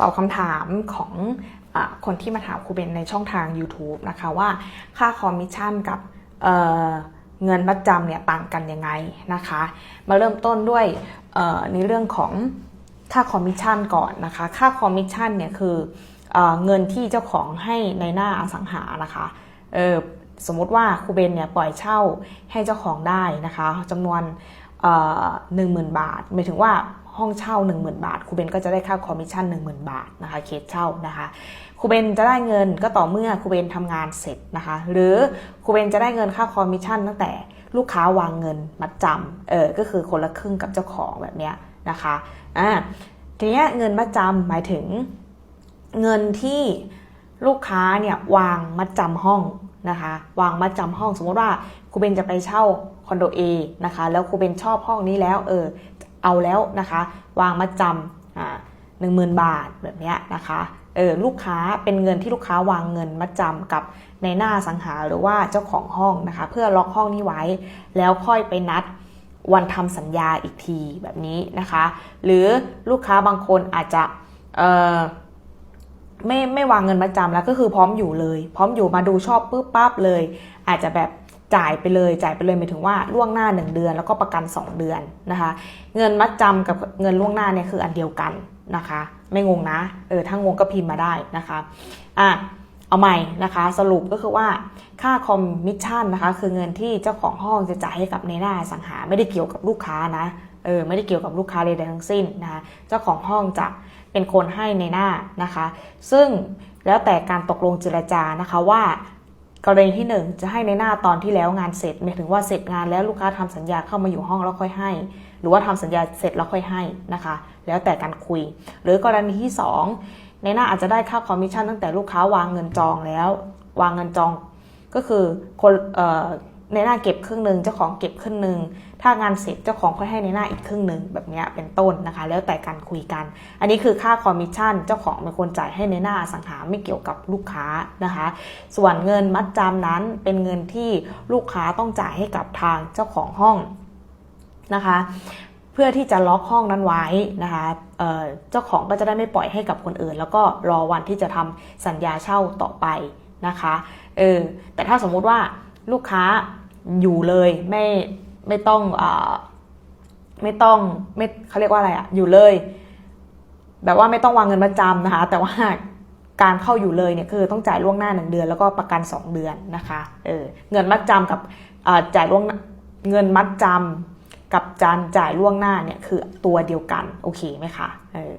ตอบคำถามของอคนที่มาถามครูเบนในช่องทาง YouTube นะคะว่าค่าคอมมิชชั่นกับเเงินมัดจำเนี่ยต่างกันยังไงนะคะ มาเริ่มต้นด้วยในเรื่องของค่าคอมมิชชั่นก่อนนะคะ ค่าคอมมิชชั่นเนี่ยคือเอเงินที่เจ้าของให้ในหน้าอสังหานะคะสมมติว่าครูเบนเนี่ยปล่อยเช่าให้เจ้าของได้นะคะจำนวนหนึ่งหมื่นบาทหมายถึงว่า ห้องเช่า 10,000 บาทครูเบนก็จะได้ค่าคอมมิชชั่น10,000 บาทนะคะเคสเช่านะคะครูเบนจะได้เงินก็ต่อเมื่อครูเบนทำงานเสร็จนะคะ หรือครูเบนจะได้เงินค่าคอมมิชชั่นตั้งแต่ลูกค้าวางเงินมัดจำเออก็คือคนละครึ่งกับเจ้าของแบบเนี้ยนะคะอ่าทีเนี้ยเงินมัดจำหมายถึงเงินที่ลูกค้าเนี่ยวางมัดจำห้องนะคะ วางมัดจำห้องสมมติว่าครูเบนจะไปเช่าคอนโด A นะคะ แล้วครูเบนชอบห้องนี้แล้วเออ เอาแล้วนะคะ วางมัดจำอ่าหนึ่งหมื่นบาทแบบนี้นะคะเออลูกค้าเป็นเงินที่ลูกค้าวางเงินมัดจำกับในหน้าสังหาหรือว่าเจ้าของห้องนะคะ เพื่อล็อกห้องนี้ไว้ แล้วค่อยไปนัดวันทำสัญญาอีกทีแบบนี้นะคะ หรือลูกค้าบางคนอาจจะเออไม่ไม่วางเงินมาจำแล้วก็คือพร้อมอยู่เลย พร้อมอยู่มาดูชอบปุ๊บปั๊บเลย อาจจะแบบ จ่ายไปเลยจ่ายไปเลยหมายถึงว่าล่วงหน้า 1 เดือน แล้วก็ประกัน 2 เดือนนะคะ เงินมัดจำกับเงินล่วงหน้าเนี่ยคืออันเดียวกันนะคะ ไม่งงนะเออถ้างงก็พิมพ์มาได้นะคะอะเอาใหม่นะคะ สรุปก็คือว่าค่าคอมมิชชั่นนะคะ คือเงินที่เจ้าของห้องจะจ่ายให้กับในหน้าสังหาไม่ได้เกี่ยวกับลูกค้านะเออไม่ได้เกี่ยวกับลูกค้าใดๆทั้งสิ้นนะคะเจ้าของห้องจะเป็นคนให้ในหน้านะคะ ซึ่งแล้วแต่การตกลงเจรจานะคะว่า กรณีที่ 1 จะให้ในหน้าตอนที่แล้วงานเสร็จหมายถึงว่าเสร็จงานแล้วลูกค้าทำสัญญาเข้ามาอยู่ห้องแล้วค่อยให้ หรือว่าทำสัญญาเสร็จแล้วค่อยให้นะคะ แล้วแต่การคุย หรือกรณีที่ 2 ในหน้าอาจจะได้ค่าคอมมิชชั่นตั้งแต่ลูกค้าวางเงินจองแล้ว วางเงินจองก็คือคนเอ่อ ในหน้าเก็บครึ่งหนึ่งเจ้าของเก็บครึ่งหนึ่งถ้างานเสร็จเจ้าของค่อยให้ในหน้าอีกครึ่งหนึ่งแบบนี้เป็นต้นนะคะ แล้วแต่การคุยกัน อันนี้คือค่าคอมมิชชั่น เจ้าของเป็นคนจ่ายให้ในหน้าสังหาไม่เกี่ยวกับลูกค้านะคะ ส่วนเงินมัดจำนั้นเป็นเงินที่ลูกค้าต้องจ่ายให้กับทางเจ้าของห้องนะคะเพื่อที่จะล็อกห้องนั้นไว้นะคะเออเจ้าของก็จะได้ไม่ปล่อยให้กับคนอื่น แล้วก็รอวันที่จะทำสัญญาเช่าต่อไปนะคะ เออ แต่ถ้าสมมุติว่า ลูกค้าอยู่เลยไม่ไม่ต้องอาไม่ต้องไม่เขาเรียกว่าอะไรอะอยู่เลย แบบว่าไม่ต้องวางเงินมาจำนะคะ แต่ว่าการเข้าอยู่เลยเนี่ยคือต้องจ่ายล่วงหน้าหนึ่งเดือน แล้วก็ประกัน 2 เดือนนะคะเออเงินมัดจำกับจ่ายล่วงเงินมัดจำกับจานจ่ายล่วงหน้าเนี่ยคือตัวเดียวกัน โอเคไหมคะเออ